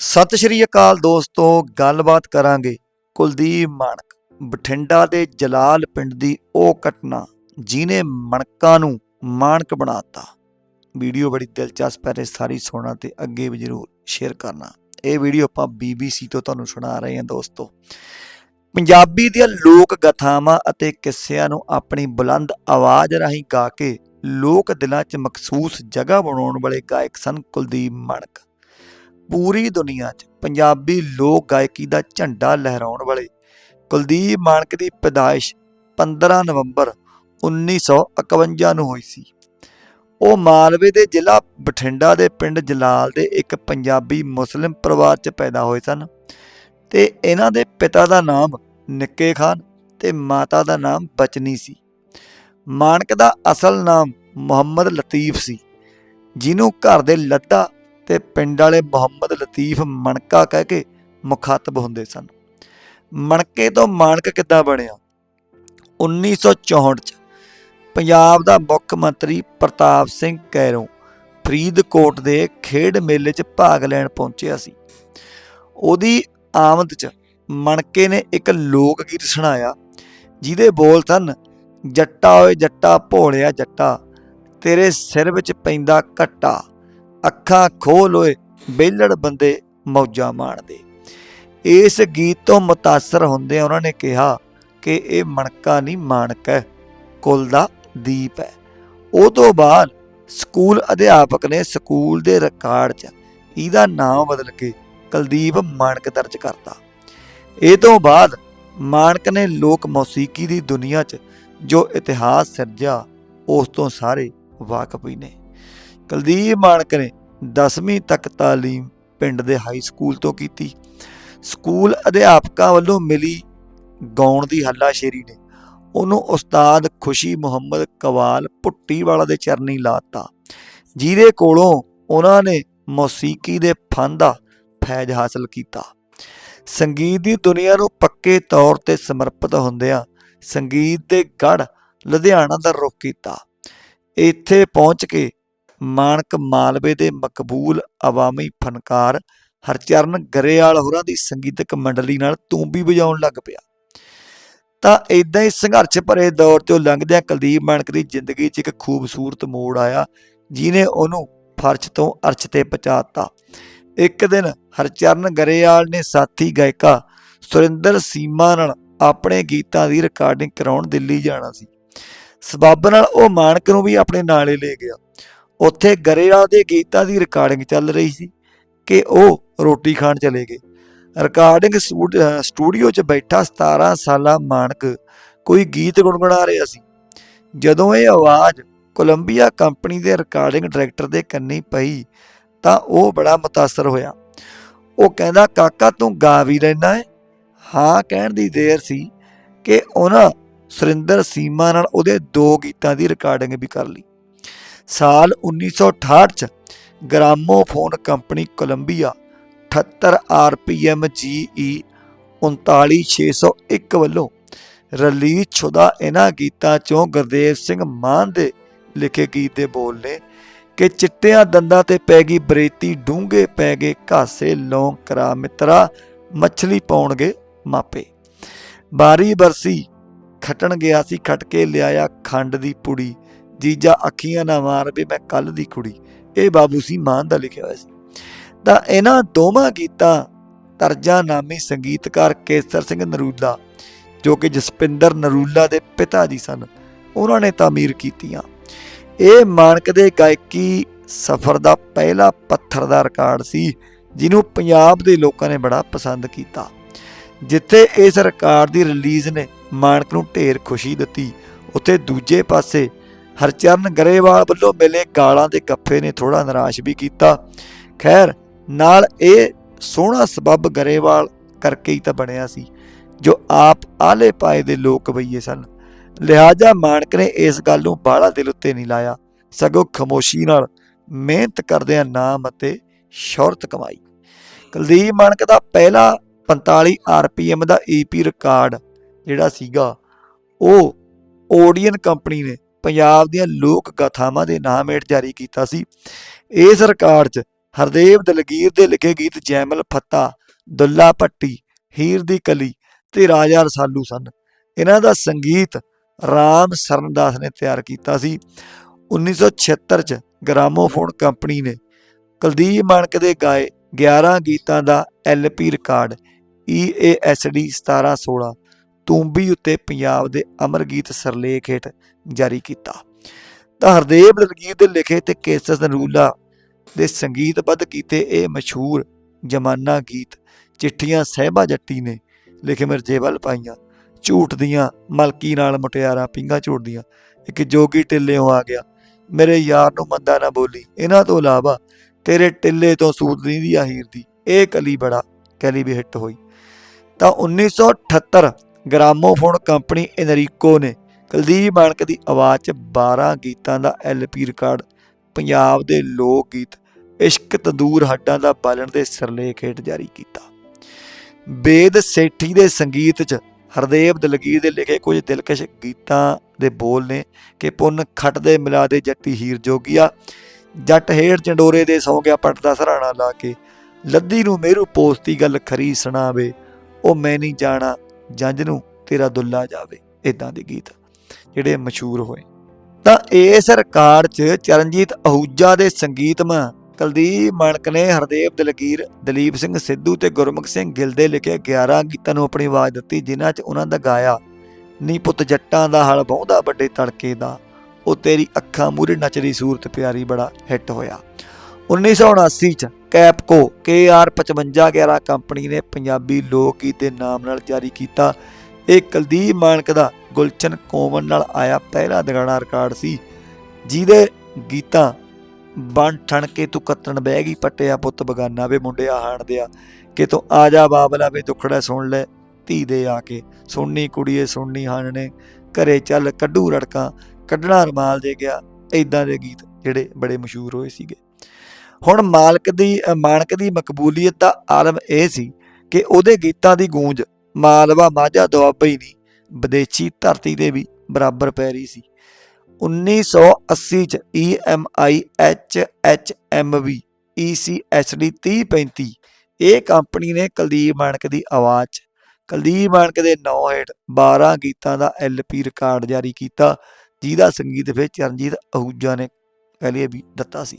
ਸਤਿ ਸ਼੍ਰੀ ਅਕਾਲ ਦੋਸਤੋ, ਗੱਲਬਾਤ ਕਰਾਂਗੇ ਕੁਲਦੀਪ ਮਾਨਕ ਬਠਿੰਡਾ ਦੇ ਜਲਾਲ ਪਿੰਡ ਦੀ ਉਹ ਘਟਨਾ ਜਿਨੇ ਮਣਕਾਂ ਨੂੰ ਮਾਨਕ ਬਣਾਤਾ। ਵੀਡੀਓ ਬੜੀ ਦਿਲਚਸਪ ਹੈ ਤੇ ਸਾਰੀ ਸੁਣਨਾ ਤੇ ਅੱਗੇ ਵੀ ਜਰੂਰ ਸ਼ੇਅਰ ਕਰਨਾ। ਇਹ ਵੀਡੀਓ ਆਪਾਂ BBC ਤੋਂ ਤੁਹਾਨੂੰ ਸੁਣਾ ਰਹੇ ਹਾਂ ਦੋਸਤੋ। ਪੰਜਾਬੀ ਦੀਆਂ ਲੋਕ ਗਾਥਾਵਾਂ ਅਤੇ ਕਿੱਸਿਆਂ ਨੂੰ ਆਪਣੀ ਬੁਲੰਦ ਆਵਾਜ਼ ਰਾਹੀਂ ਗਾ ਕੇ ਲੋਕ ਦਿਲਾਂ 'ਚ ਮਖਸੂਸ ਜਗ੍ਹਾ ਬਣਾਉਣ ਵਾਲੇ ਗਾਇਕ ਸਨ ਕੁਲਦੀਪ ਮਾਨਕ ਪੂਰੀ ਦੁਨੀਆ 'ਚ ਪੰਜਾਬੀ ਲੋਕ ਗਾਇਕੀ ਦਾ ਝੰਡਾ ਲਹਿਰਾਉਣ ਵਾਲੇ ਕੁਲਦੀਪ ਮਾਨਕ ਦੀ ਪੈਦਾਇਸ਼ 15 ਨਵੰਬਰ 1951 ਨੂੰ ਹੋਈ ਸੀ। ਉਹ ਮਾਲਵੇ ਦੇ ਜ਼ਿਲ੍ਹਾ ਬਠਿੰਡਾ ਦੇ ਪਿੰਡ ਜਲਾਲ ਦੇ ਇੱਕ ਪੰਜਾਬੀ ਮੁਸਲਿਮ ਪਰਿਵਾਰ 'ਚ ਪੈਦਾ ਹੋਏ ਸਨ ਤੇ ਇਹਨਾਂ ਦੇ ਪਿਤਾ ਦਾ ਨਾਮ ਨਿੱਕੇ ਖਾਨ ਤੇ ਮਾਤਾ ਦਾ ਨਾਮ ਬਚਨੀ ਸੀ। ਮਾਨਕ ਦਾ ਅਸਲ ਨਾਮ ਮੁਹੰਮਦ ਲਤੀਫ ਸੀ, ਜਿਹਨੂੰ ਘਰ ਦੇ ਲੱਦਾ ਤੇ ਪਿੰਡ ਵਾਲੇ ਮੁਹੰਮਦ ਲਤੀਫ ਮਣਕਾ ਕਹਿ ਕੇ ਮੁਖਾਤਬ ਹੁੰਦੇ ਸਨ। ਮਣਕੇ ਤੋਂ ਮਾਨਕ ਕਿੱਦਾਂ ਬਣਿਆ? 1964 ਚ ਪੰਜਾਬ ਦਾ ਮੁੱਖ ਮੰਤਰੀ ਪ੍ਰਤਾਪ ਸਿੰਘ ਕੈਰੋਂ ਫਰੀਦਕੋਟ ਦੇ ਖੇਡ ਮੇਲੇ 'ਚ ਭਾਗ ਲੈਣ ਪਹੁੰਚਿਆ ਸੀ। ਉਹਦੀ ਆਮਦ 'ਚ ਮਣਕੇ ਨੇ ਇੱਕ ਲੋਕ ਗੀਤ ਸੁਣਾਇਆ, ਜਿਹਦੇ ਬੋਲ ਸਨ, ਜੱਟਾ ਓਏ ਜੱਟਾ, ਭੋਲਿਆ ਜੱਟਾ, ਤੇਰੇ ਸਿਰ ਵਿੱਚ ਪੈਂਦਾ ਘੱਟਾ। ਅੱਖਾਂ ਖੋਲ ਓਏ, ਬੇਲੜ ਬੰਦੇ ਮੌਜਾਂ ਮਾਣਦੇ। ਇਸ ਗੀਤ ਤੋਂ ਮੁਤਾਸਰ ਹੁੰਦੇ ਉਹਨਾਂ ਨੇ ਕਿਹਾ ਕਿ ਇਹ ਮਣਕਾ ਨਹੀਂ, ਮਾਣਕ ਹੈ, ਕੁਲ ਦਾ ਦੀਪ ਹੈ। ਉਹ ਤੋਂ ਬਾਅਦ ਸਕੂਲ ਅਧਿਆਪਕ ਨੇ ਸਕੂਲ ਦੇ ਰਿਕਾਰਡ 'ਚ ਇਹਦਾ ਨਾਮ ਬਦਲ ਕੇ ਕੁਲਦੀਪ ਮਾਨਕ ਦਰਜ ਕਰਤਾ। ਇਹ ਤੋਂ ਬਾਅਦ ਮਾਨਕ ਨੇ ਲੋਕ ਮੌਸੀਕੀ ਦੀ ਦੁਨੀਆ 'ਚ ਜੋ ਇਤਿਹਾਸ ਸਿਰਜਿਆ, ਉਸ ਤੋਂ ਸਾਰੇ ਵਾਕਫ ਹੀ ਨੇ। ਕੁਲਦੀਪ ਮਾਨਕ ਨੇ 10ਵੀਂ ਤੱਕ ਤਾਲੀਮ ਪਿੰਡ ਦੇ ਹਾਈ ਸਕੂਲ ਤੋਂ ਕੀਤੀ। ਸਕੂਲ ਅਧਿਆਪਕਾਂ ਵੱਲੋਂ ਮਿਲੀ ਗਾਉਣ ਦੀ ਹੱਲਾਸ਼ੇਰੀ ਨੇ ਉਹਨੂੰ ਉਸਤਾਦ ਖੁਸ਼ੀ ਮੁਹੰਮਦ ਕਵਾਲ ਪੁੱਟੀਵਾਲਾ ਦੇ ਚਰਨੀ ਲਾਤਾ, ਜਿਹਦੇ ਕੋਲੋਂ ਉਹਨਾਂ ਨੇ ਮੌਸੀਕੀ ਦੇ ਫਨ ਦਾ ਫੈਜ਼ ਹਾਸਲ ਕੀਤਾ। ਸੰਗੀਤ ਦੀ ਦੁਨੀਆ ਨੂੰ ਪੱਕੇ ਤੌਰ ਤੇ ਸਮਰਪਿਤ ਹੁੰਦਿਆਂ ਸੰਗੀਤ ਦੇ ਗੜ ਲੁਧਿਆਣਾ ਦਾ ਰੁਖ ਕੀਤਾ। ਇੱਥੇ ਪਹੁੰਚ ਕੇ ਮਾਨਕ ਮਾਲਵੇ ਦੇ ਮਕਬੂਲ ਆਵਾਮੀ ਫਨਕਾਰ ਹਰਚਰਨ ਗਰੇਵਾਲ ਹੋਰਾਂ ਦੀ ਸੰਗੀਤਕ ਮੰਡਲੀ ਨਾਲ ਤੂੰਬੀ ਵਜਾਉਣ ਲੱਗ ਪਿਆ। ਤਾਂ ਇਦਾਂ ਹੀ ਸੰਘਰਸ਼ ਭਰੇ ਦੌਰ 'ਚੋਂ ਲੰਘਦਿਆਂ ਕੁਲਦੀਪ ਮਾਨਕ ਦੀ ਜ਼ਿੰਦਗੀ 'ਚ ਇੱਕ ਖੂਬਸੂਰਤ ਮੋੜ ਆਇਆ ਜਿਨੇ ਉਹਨੂੰ ਫਰਸ਼ ਤੋਂ ਅਰਸ਼ ਤੇ ਪਹੁੰਚਾਤਾ। ਇੱਕ ਦਿਨ ਹਰਚਰਨ ਗਰੇਵਾਲ ਨੇ ਸਾਥੀ ਗਾਇਕਾ ਸੁਰਿੰਦਰ ਸੀਮਾ ਨਾਲ ਆਪਣੇ ਗੀਤਾਂ ਦੀ ਰਿਕਾਰਡਿੰਗ ਕਰਾਉਣ ਦਿੱਲੀ ਜਾਣਾ ਸੀ। ਸਬੱਬ ਨਾਲ ਉਹ ਮਾਨਕ ਨੂੰ ਵੀ ਆਪਣੇ ਨਾਲੇ ਲੈ ਗਿਆ। ਉੱਥੇ ਗਰੇਵਾਲ ਦੇ ਗੀਤਾਂ ਦੀ ਰਿਕਾਰਡਿੰਗ ਚੱਲ ਰਹੀ ਸੀ ਕਿ ਉਹ ਰੋਟੀ ਖਾਣ ਚਲੇ ਗਏ। ਰਿਕਾਰਡਿੰਗ ਸਟੂਡ- ਸਟੂਡੀਓ 'ਚ ਬੈਠਾ 17 ਸਾਲਾ ਮਾਨਕ ਕੋਈ ਗੀਤ ਗੁੰਗਣਾ ਰਿਹਾ ਸੀ। ਜਦੋਂ ਇਹ ਆਵਾਜ਼ ਕੋਲੰਬੀਆ ਕੰਪਨੀ ਦੇ ਰਿਕਾਰਡਿੰਗ ਡਾਇਰੈਕਟਰ ਦੇ ਕੰਨੀ ਪਈ ਤਾਂ ਉਹ ਬੜਾ ਮੁਤਾਸਰ ਹੋਇਆ। ਉਹ ਕਹਿੰਦਾ, ਕਾਕਾ, ਤੂੰ ਗਾ ਵੀ ਲੈਣਾ ਹੈ ਹਾਂ, ਕਹਿਣ ਦੀ ਦੇਰ ਸੀ ਕਿ ਉਹਨਾਂ ਸੁਰਿੰਦਰ ਸੀਮਾ ਨਾਲ ਉਹਦੇ ਦੋ ਗੀਤਾਂ ਦੀ ਰਿਕਾਰਡਿੰਗ ਵੀ ਕਰ ਲਈ। ਸਾਲ 1968 ਚ gramophone company Columbia 78 RPM GE 39601 ਵੱਲੋਂ ਰਿਲੀਜ਼ ਸ਼ੁਦਾ ਇਹਨਾਂ ਗੀਤਾਂ ਚੋਂ ਗੁਰਦੇਵ ਸਿੰਘ ਮਾਨ ਦੇ ਲਿਖੇ ਗੀਤ ਦੇ ਬੋਲ ਨੇ ਕਿ ਚਿੱਟਿਆਂ ਦੰਦਾਂ ਤੇ ਪੈ ਗਈ ਬਰੇਤੀ, ਡੂੰਘੇ ਪੈ ਗਏ ਘਾਸੇ, ਲੌਂਗ ਕਰਾ ਮਿੱਤਰਾ, ਮੱਛਲੀ ਪਾਉਣਗੇ ਮਾਪੇ। ਬਾਰੀ ਬਰਸੀ ਖਟਣ ਗਿਆ ਸੀ, ਖਟ ਕੇ ਲਿਆਇਆ ਖੰਡ ਦੀ ਪੁੜੀ। ਜੀਜਾ ਅੱਖੀਆਂ ਨਾ ਮਾਰ ਵੀ ਮੈਂ ਕੱਲ ਦੀ ਕੁੜੀ। ਇਹ ਬਾਬੂ ਸੀ ਮਾਨ ਦਾ ਲਿਖਿਆ ਹੋਇਆ ਸੀ। ਤਾਂ ਇਹਨਾਂ ਦੋਵਾਂ ਗੀਤਾਂ, ਤਰਜਾ ਨਾਮੀ ਸੰਗੀਤਕਾਰ ਕੇਸਰ ਸਿੰਘ ਨਰੂਲਾ, ਜੋ ਕਿ ਜਸਪਿੰਦਰ ਨਰੂਲਾ ਦੇ ਪਿਤਾ ਜੀ ਸਨ, ਉਹਨਾਂ ਨੇ ਤਾਮੀਰ ਕੀਤੀਆਂ। ਇਹ ਮਾਨਕ ਦੇ ਗਾਇਕੀ ਸਫ਼ਰ ਦਾ ਪਹਿਲਾ ਪੱਥਰ ਦਾ ਰਿਕਾਰਡ ਸੀ, ਜਿਹਨੂੰ ਪੰਜਾਬ ਦੇ ਲੋਕਾਂ ਨੇ ਬੜਾ ਪਸੰਦ ਕੀਤਾ। ਜਿੱਥੇ ਇਸ ਰਿਕਾਰਡ ਦੀ ਰਿਲੀਜ਼ ਨੇ ਮਾਨਕ ਨੂੰ ਢੇਰ ਖੁਸ਼ੀ ਦਿੱਤੀ, ਉੱਥੇ ਦੂਜੇ ਪਾਸੇ ਹਰਚਰਨ ਗਰੇਵਾਲ ਵੱਲੋਂ ਮਿਲੇ ਗਾਲਾਂ ਦੇ ਕੱਫੇ ਨੇ ਥੋੜਾ ਨਿਰਾਸ਼ ਵੀ ਕੀਤਾ। ਖੈਰ, ਨਾਲ ਇਹ ਸੋਹਣਾ ਸਬੱਬ ਗਰੇਵਾਲ ਕਰਕੇ ਹੀ ਤਾਂ ਬਣਿਆ ਸੀ, ਜੋ ਆਪ ਆਲੇ ਪਾਏ ਦੇ ਲੋਕ ਬਈਏ ਸਨ। ਲਿਹਾਜ਼ਾ ਮਾਨਕ ਨੇ ਇਸ ਗੱਲ ਨੂੰ ਬਾਹਲਾ ਦਿਲ ਉੱਤੇ ਨਹੀਂ ਲਾਇਆ। ਸਗੋਂ ਖਮੋਸ਼ੀ ਨਾਲ ਮਿਹਨਤ ਕਰਦਿਆਂ ਨਾਮ ਅਤੇ ਸ਼ੌਹਰਤ ਕਮਾਈ। ਕੁਲਦੀਪ ਮਾਨਕ ਦਾ ਪਹਿਲਾ 45 ਆਰਪੀਐਮ ਦਾ ਈਪੀ ਰਿਕਾਰਡ ਜਿਹੜਾ ਸੀਗਾ, ਉਹ ਓਡੀਅਨ ਕੰਪਨੀ ਨੇ ਪੰਜਾਬ ਦੀਆਂ ਲੋਕ ਗਾਥਾਵਾਂ ਦੇ ਨਾਮ ਹੇਠ ਜਾਰੀ ਕੀਤਾ ਸੀ। ਇਸ ਰਿਕਾਰਡ 'ਚ ਹਰਦੇਵ ਦਲਗੀਰ ਦੇ ਲਿਖੇ ਗੀਤ ਜੈਮਲ ਫੱਤਾ, ਦੁੱਲਾ ਭੱਟੀ, ਹੀਰ ਦੀ ਕਲੀ ਤੇ ਰਾਜਾ ਰਸਾਲੂ ਸਨ। ਇਹਨਾਂ ਦਾ ਸੰਗੀਤ ਰਾਮ ਸਰਨਦਾਸ ਨੇ ਤਿਆਰ ਕੀਤਾ ਸੀ। 1976 ਚ ਗ੍ਰਾਮੋਫੋਨ ਕੰਪਨੀ ਨੇ ਕੁਲਦੀਪ ਮਾਨਕ ਦੇ ਗਾਏ 11 ਗੀਤਾਂ ਦਾ ਐਲਪੀ ਰਿਕਾਰਡ E EASD 1716 ਤੂੰਬੀ ਉੱਤੇ ਪੰਜਾਬ ਦੇ ਅਮਰ ਗੀਤ ਸਰਲੇਖ ਹੇਠ ਜਾਰੀ ਕੀਤਾ। ਤਾਂ ਹਰਦੇਵ ਦਲਗੀਰ ਦੇ ਲਿਖੇ ਤੇ ਕੇਸਸ ਨਰੂਲਾ ਦੇ ਸੰਗੀਤਬੱਧ ਕੀਤੇ ਇਹ ਮਸ਼ਹੂਰ ਜਮਾਨਾ ਗੀਤ ਚਿੱਠੀਆਂ ਸਹਿਬਾ ਜੱਟੀ ਨੇ ਲਿਖੇ ਮਿਰਜੇ ਵੱਲ ਪਾਈਆਂ। ਝੂਠ ਦੀਆਂ, ਮਲਕੀ ਨਾਲ ਮੁਟਿਆਰਾਂ ਪਿੰਗਾ ਝੂਟਦੀਆਂ ਇੱਕ ਜੋਗੀ ਟਿੱਲਿਓਂ ਆ ਗਿਆ। ਮੇਰੇ ਯਾਰ ਨੂੰ ਮੰਦਾ ਨਾ ਬੋਲੀ। ਇਹਨਾਂ ਤੋਂ ਇਲਾਵਾ ਤੇਰੇ ਟਿੱਲੇ ਤੋਂ ਸੂਤ ਦੀ ਆਹੀਰ ਦੀ। ਇਹ ਕਲੀ ਬੜਾ ਕਲੀ ਵੀ ਹਿੱਟ ਹੋਈ ਤਾਂ 1978 ਗ੍ਰਾਮੋਫੋਨ ਕੰਪਨੀ ਐਨਰੀਕੋ ਨੇ ਕੁਲਦੀਪ ਮਾਨਕ ਦੀ ਆਵਾਜ਼ 'ਚ 12 ਗੀਤਾਂ ਦਾ ਐਲਪੀ ਰਿਕਾਰਡ ਪੰਜਾਬ ਦੇ ਲੋਕ ਗੀਤ, ਇਸ਼ਕ ਤੰਦੂਰ ਹੱਡਾਂ ਦਾ ਬਾਲਣ ਦੇ ਸਿਰਲੇਖ ਹੇਠ ਜਾਰੀ ਕੀਤਾ। ਵੇਦ ਸੇਠੀ ਦੇ ਸੰਗੀਤ 'ਚ ਹਰਦੇਵ ਦਲਗੀਰ ਦੇ ਲਿਖੇ ਕੁਝ ਦਿਲਕਸ਼ ਗੀਤਾਂ ਦੇ ਬੋਲ ਨੇ ਕਿ ਪੁੰਨ ਖੱਟ ਦੇ ਮਿਲਾ ਦੇ ਜੱਟੀ ਹੀਰ ਜੋਗੀਆ, ਜੱਟ ਹੇੜ ਚੰਡੋਰੇ ਦੇ ਸੌ ਗਿਆ ਪੱਟ ਦਾ ਸਰਾਣਾ ਲਾ ਕੇ, ਲੱਦੀ ਨੂੰ ਮੇਰੂ ਪੋਸਤੀ ਗੱਲ ਖਰੀ ਸੁਣਾਵੇ, ਉਹ ਮੈਂ ਨਹੀਂ ਜਾਣਾ ਜੰਜ ਨੂੰ ਤੇਰਾ ਦੁੱਲਾ ਜਾਵੇ ਇਦਾਂ ਦੇ ਗੀਤ ਜਿਹੜੇ ਮਸ਼ਹੂਰ ਹੋਏ। ਤਾਂ ਇਸ ਰਿਕਾਰਡ 'ਚ ਚਰਨਜੀਤ ਅਹੂਜਾ ਦੇ ਸੰਗੀਤਮਾ ਕੁਲਦੀਪ ਮਾਨਕ ਨੇ ਹਰਦੇਵ ਦਲਗੀਰ, ਦਲੀਪ ਸਿੰਘ ਸਿੱਧੂ ਤੇ ਗੁਰਮੁਖ ਸਿੰਘ ਗਿੱਲ ਦੇ ਲਿਖੇ 11 ਗੀਤਾਂ ਨੂੰ ਆਪਣੀ ਆਵਾਜ਼ ਦਿੱਤੀ, ਜਿਨ੍ਹਾਂ 'ਚ ਉਹਨਾਂ ਦਾ ਗਾਇਆ, ਨੀ ਪੁੱਤ ਜੱਟਾਂ ਦਾ ਹਲ ਬਹੁੰਦਾ ਵੱਡੇ ਤੜਕੇ ਦਾ, ਉਹ ਤੇਰੀ ਅੱਖਾਂ ਮੂਰੇ ਨੱਚਦੀ ਸੂਰਤ ਪਿਆਰੀ ਬੜਾ ਹਿੱਟ ਹੋਇਆ। 1979 ਚ ਕੈਪਕੋ KR 5511 ਕੰਪਨੀ ਨੇ ਪੰਜਾਬੀ ਲੋਕ ਗੀਤ ਦੇ ਨਾਮ ਨਾਲ ਜਾਰੀ ਕੀਤਾ। ਇਹ ਕੁਲਦੀਪ ਮਾਨਕ ਦਾ ਗੁਲਚਨ ਕੋਮਨ ਨਾਲ ਆਇਆ ਪਹਿਲਾ ਦਗਾਣਾ ਰਿਕਾਰਡ ਸੀ, ਜਿਹਦੇ ਗੀਤਾਂ ਬਣ ਠਣ ਕੇ ਤੂੰ ਕੱਤਣ ਬਹਿ ਗਈ, ਪੱਟਿਆ ਪੁੱਤ ਬਗਾਨਾ ਵੇ ਮੁੰਡਿਆ ਹਾਣ ਦਿਆ। ਕਿ ਤੂੰ ਆ ਜਾ ਬਾਬਲਾ ਵੇ ਦੁਖੜਾ ਸੁਣ ਲੈ, ਧੀ ਦੇ ਆ ਕੇ। ਸੁਣਨੀ ਕੁੜੀਏ, ਸੁਣਨੀ ਹਾਣਨੇ ਘਰੇ ਚੱਲ ਕੱਢੂ ਰੜਕਾਂ, ਕੱਢਣਾ ਰਮਾਲ ਦੇ ਗਿਆ। ਇਦਾਂ ਦੇ ਗੀਤ ਜਿਹੜੇ ਬੜੇ ਮਸ਼ਹੂਰ ਹੋਏ ਸੀਗੇ। ਹੁਣ ਮਾਲਕ ਦੀ ਅ, ਮਾਨਕ ਦੀ ਮਕਬੂਲੀਅਤ ਦਾ ਆਲਮ ਇਹ ਸੀ ਕਿ ਉਹਦੇ ਗੀਤਾਂ ਦੀ ਗੂੰਜ ਮਾਲਵਾ ਮਾਝਾ ਦੁਆਬਈ ਦੀ ਵਿਦੇਸ਼ੀ ਧਰਤੀ ਤੇ ਵੀ ਬਰਾਬਰ ਪੈ ਰਹੀ ਸੀ। 1980 ਚ E EMI HHMV ECSD 3035 ਇਹ ਕੰਪਨੀ ਨੇ ਕੁਲਦੀਪ ਮਾਨਕ ਦੀ ਆਵਾਜ਼ 'ਚ ਕੁਲਦੀਪ ਮਾਨਕ ਦੇ ਨਾਂ ਹੇਠ 12 ਗੀਤਾਂ ਦਾ LP ਰਿਕਾਰਡ ਜਾਰੀ ਕੀਤਾ ਜਿਹਦਾ ਸੰਗੀਤ ਫਿਰ ਚਰਨਜੀਤ ਅਹੂਜਾ ਨੇ ਪਹਿਲੇ ਵੀ ਦਿੱਤਾ ਸੀ।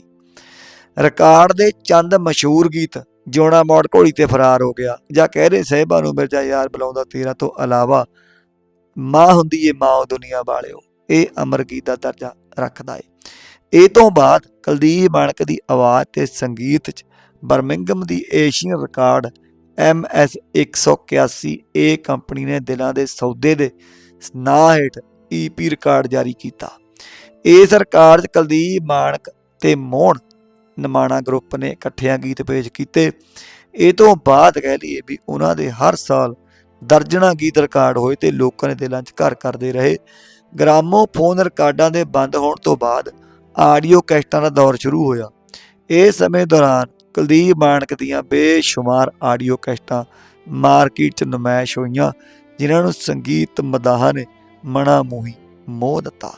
ਰਿਕਾਰਡ ਦੇ ਚੰਦ ਮਸ਼ਹੂਰ ਗੀਤ ਜੋਣਾ ਮੋੜ ਘੋੜੀ ਤੇ ਫਰਾਰ ਹੋ ਗਿਆ। ਜਾਂ ਕਹਿ ਰਹੇ ਸਹਿਬਾ ਨੂੰ, ਮਿਰਜ਼ਾ ਯਾਰ ਬੁਲਾਉਂਦਾ ਤੇਰਾ ਤੋਂ ਇਲਾਵਾ ਮਾਂ ਹੁੰਦੀ ਏ ਮਾਂ ਉਹ ਦੁਨੀਆ ਵਾਲਿਓ। ਇਹ ਅਮਰ ਗੀਤ ਦਾ ਦਰਜਾ ਰੱਖਦਾ ਏ। ਇਹ ਤੋਂ ਬਾਅਦ ਕੁਲਦੀਪ ਮਾਨਕ ਦੀ ਆਵਾਜ਼ ਤੇ ਸੰਗੀਤ 'ਚ ਬਰਮਿੰਗਮ ਦੀ ਏਸ਼ੀਅਨ ਰਿਕਾਰਡ MS 181 ਇਹ ਕੰਪਨੀ ਨੇ ਦਿਲਾਂ ਦੇ ਸੌਦੇ ਦੇ ਨਾਂ ਹੇਠ EP ਰਿਕਾਰਡ ਜਾਰੀ ਕੀਤਾ। ਇਸ ਰਿਕਾਰਡ 'ਚ ਕੁਲਦੀਪ ਮਾਨਕ ਤੇ ਮੋਹਣ ਨਮਾਣਾ ਗਰੁੱਪ ਨੇ ਇਕੱਠਿਆਂ ਗੀਤ ਪੇਸ਼ ਕੀਤੇ। ਇਹ ਤੋਂ ਬਾਅਦ ਕਹਿ ਲਈਏ ਵੀ ਉਹਨਾਂ ਦੇ ਹਰ ਸਾਲ ਦਰਜਣਾ ਗੀਤ ਰਿਕਾਰਡ ਹੋਏ ਤੇ ਲੋਕਾਂ ਦੇ ਦਿਲਾਂ 'ਚ ਘਰ ਕਰਦੇ ਰਹੇ। ਗ੍ਰਾਮੋਫੋਨ ਰਿਕਾਰਡਾਂ ਦੇ ਬੰਦ ਹੋਣ ਤੋਂ ਬਾਅਦ ਆਡੀਓ ਕੈਸਟਾਂ ਦਾ ਦੌਰ ਸ਼ੁਰੂ ਹੋਇਆ। ਇਹ ਸਮੇਂ ਦੌਰਾਨ ਕੁਲਦੀਪ ਮਾਨਕ ਦੀਆਂ ਬੇਸ਼ੁਮਾਰ ਆਡੀਓ ਕੈਸਟਾਂ ਮਾਰਕੀਟ 'ਚ ਨੁਮਾਇਸ਼ ਹੋਈਆਂ, ਜਿਨ੍ਹਾਂ ਨੂੰ ਸੰਗੀਤ ਮਦਾਹਾਂ ਨੇ ਮਣਾ ਮੋਹੀ ਮੋਹ ਦਿੱਤਾ।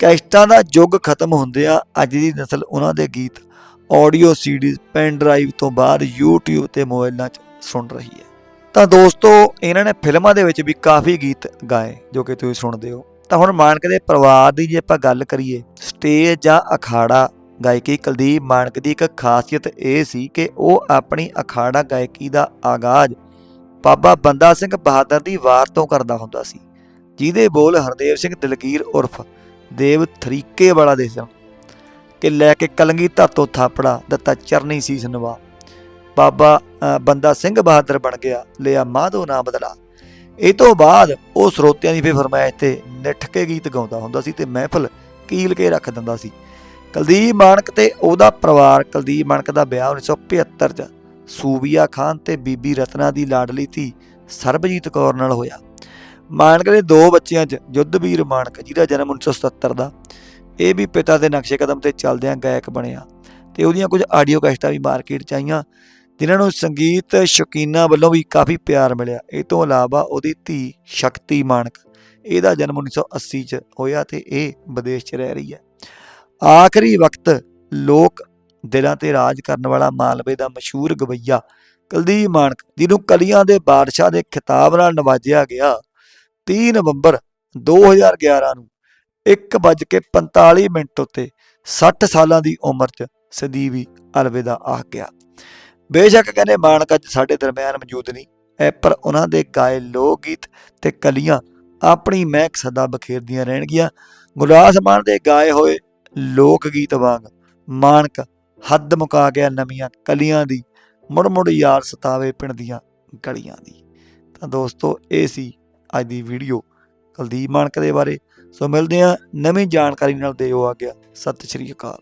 ਕੈਸਟਾਂ ਦਾ ਯੁੱਗ ਖਤਮ ਹੁੰਦਿਆਂ ਅੱਜ ਦੀ ਨਸਲ ਉਹਨਾਂ ਦੇ ਗੀਤ ਆਡੀਓ ਸੀਡੀਜ਼ ਪੈਨ ਡਰਾਈਵ ਤੋਂ ਬਾਅਦ YouTube ਤੇ ਮੋਬਾਈਲਾਂ 'ਚ ਸੁਣ ਰਹੀ ਹੈ। ਤਾਂ ਦੋਸਤੋ, ਇਹਨਾਂ ਨੇ ਫਿਲਮਾਂ ਦੇ ਵਿੱਚ ਵੀ ਕਾਫੀ ਗੀਤ ਗਾਏ, ਜੋ ਕਿ ਤੁਸੀਂ ਸੁਣਦੇ ਹੋ। ਤਾਂ ਹੁਣ ਮਾਨਕ ਦੇ ਪਰਿਵਾਰ ਦੀ ਜੇ ਆਪਾਂ ਗੱਲ ਕਰੀਏ, ਸਟੇਜ ਜਾਂ ਅਖਾੜਾ ਗਾਇਕੀ, ਕੁਲਦੀਪ ਮਾਨਕ ਦੀ ਇੱਕ ਖਾਸੀਅਤ ਇਹ ਸੀ ਕਿ ਉਹ ਆਪਣੀ ਅਖਾੜਾ ਗਾਇਕੀ ਦਾ ਆਗਾਜ਼ ਬਾਬਾ ਬੰਦਾ ਸਿੰਘ ਬਹਾਦਰ ਦੀ ਵਾਰ ਤੋਂ ਕਰਦਾ ਹੁੰਦਾ ਸੀ, ਜਿਹਦੇ ਬੋਲ ਹਰਦੇਵ ਸਿੰਘ ਦਲਗੀਰ ਉਰਫ ਦੇਵ ਥਰੀਕੇ ਵਾਲਾ ਦੇ ਸਨ। ਕਿ ਲੈ ਕੇ ਕਲੰਗੀ ਧਾਤੋ ਥਾਪੜਾ ਦਿੱਤਾ ਚਰਨੀ ਸੀਸ ਨਵਾ ਬਾਬਾ ਬੰਦਾ ਸਿੰਘ ਬਹਾਦਰ ਬਣ ਗਿਆ, ਲਿਆ ਮਾਧੋ ਨਾ ਬਦਲਾ। ਇਹ ਤੋਂ ਬਾਅਦ ਉਹ ਸਰੋਤਿਆਂ ਦੀ ਫੇ ਫਰਮਾਇਸ਼ ਤੇ ਨਿੱਠ ਕੇ ਗੀਤ ਗਾਉਂਦਾ ਹੁੰਦਾ ਸੀ ਤੇ ਮਹਿਫਲ ਕੀਲ ਕੇ ਰੱਖ ਦਿੰਦਾ ਸੀ। ਕੁਲਦੀਪ ਮਾਨਕ ਤੇ ਉਹਦਾ ਪਰਿਵਾਰ, ਕੁਲਦੀਪ ਮਾਨਕ ਦਾ ਵਿਆਹ 1975 ਚ ਸੂਬੀਆ ਖਾਨ ਤੇ ਬੀਬੀ ਰਤਨਾ ਦੀ ਲਾਡਲੀ ਧੀ ਸਰਬਜੀਤ ਕੌਰ ਨਾਲ ਹੋਇਆ। ਮਾਨਕ ਦੇ ਦੋ ਬੱਚਿਆਂ 'ਚ ਯੁੱਧਵੀਰ ਮਾਨਕ ਜਿਹਦਾ ਜਨਮ 1977 ਦਾ। ਇਹ ਵੀ ਪਿਤਾ ਦੇ ਨਕਸ਼ੇ ਕਦਮ ਤੇ ਚੱਲਦਿਆਂ ਗਾਇਕ ਬਣਿਆ ਤੇ ਉਹਦੀਆਂ ਕੁਝ ਆਡੀਓ ਕੈਸਟਾਂ ਵੀ ਮਾਰਕੀਟ 'ਚ ਆਈਆਂ, ਜਿਨ੍ਹਾਂ ਨੂੰ ਸੰਗੀਤ ਸ਼ੌਕੀਨਾਂ ਵੱਲੋਂ ਵੀ ਕਾਫੀ ਪਿਆਰ ਮਿਲਿਆ। ਇਹ ਤੋਂ ਇਲਾਵਾ ਉਹਦੀ ਧੀ ਸ਼ਕਤੀ ਮਾਨਕ ਇਹਦਾ ਜਨਮ 1980 ਚ ਹੋਇਆ ਤੇ ਇਹ ਵਿਦੇਸ਼ 'ਚ ਰਹਿ ਰਹੀ ਹੈ। ਆਖਰੀ ਵਕਤ ਲੋਕ ਦਿਲਾਂ ਤੇ ਰਾਜ ਕਰਨ ਵਾਲਾ ਮਾਲਵੇ ਦਾ ਮਸ਼ਹੂਰ ਗਵਈਆ ਕੁਲਦੀਪ ਮਾਨਕ ਜਿਹਨੂੰ ਕਲੀਆਂ ਦੇ ਬਾਦਸ਼ਾਹ ਦੇ ਖਿਤਾਬ ਨਾਲ ਨਵਾਜਿਆ ਗਿਆ 30 ਨਵੰਬਰ 2011 ਨੂੰ 1:45 ਮਿੰਟ ਉੱਤੇ 60 ਸਾਲਾਂ ਦੀ ਉਮਰ 'ਚ ਸਦੀਵੀ ਅਲਵਿਦਾ ਆਖ ਗਿਆ। ਬੇਸ਼ੱਕ ਕਹਿੰਦੇ ਮਾਨਕ ਅੱਜ ਸਾਡੇ ਦਰਮਿਆਨ ਮੌਜੂਦ ਨਹੀਂ। ਹੈ ਪਰ ਉਹਨਾਂ ਦੇ ਗਾਏ ਲੋਕ ਗੀਤ ਤੇ ਕਲੀਆਂ ਆਪਣੀ ਮਹਿਕ ਸਦਾ ਬਖੇਰਦੀਆਂ ਰਹਿਣਗੀਆਂ। ਗੁਲਾਸ ਮਾਨ ਦੇ ਗਾਏ ਹੋਏ ਲੋਕ ਗੀਤ ਵਾਂਗ ਮਾਨਕ ਹੱਦ ਮੁਕਾ ਗਿਆ ਨਵੀਆਂ ਕਲੀਆਂ ਦੀ ਮੁੜ ਮੁੜ ਯਾਰ ਸਤਾਵੇ ਪਿੰਡ ਦੀਆਂ ਗਲੀਆਂ ਦੀ। ਤਾਂ ਦੋਸਤੋ, ਇਹ ਸੀ ਅੱਜ ਦੀ ਵੀਡੀਓ ਕੁਲਦੀਪ ਮਾਨਕ ਦੇ ਬਾਰੇ। ਸੋ ਮਿਲਦੇ ਆ ਨਵੀਂ ਜਾਣਕਾਰੀ ਨਾਲ ਦਿਓ ਆ ਗਿਆ। ਸਤਿ ਸ਼੍ਰੀ ਅਕਾਲ।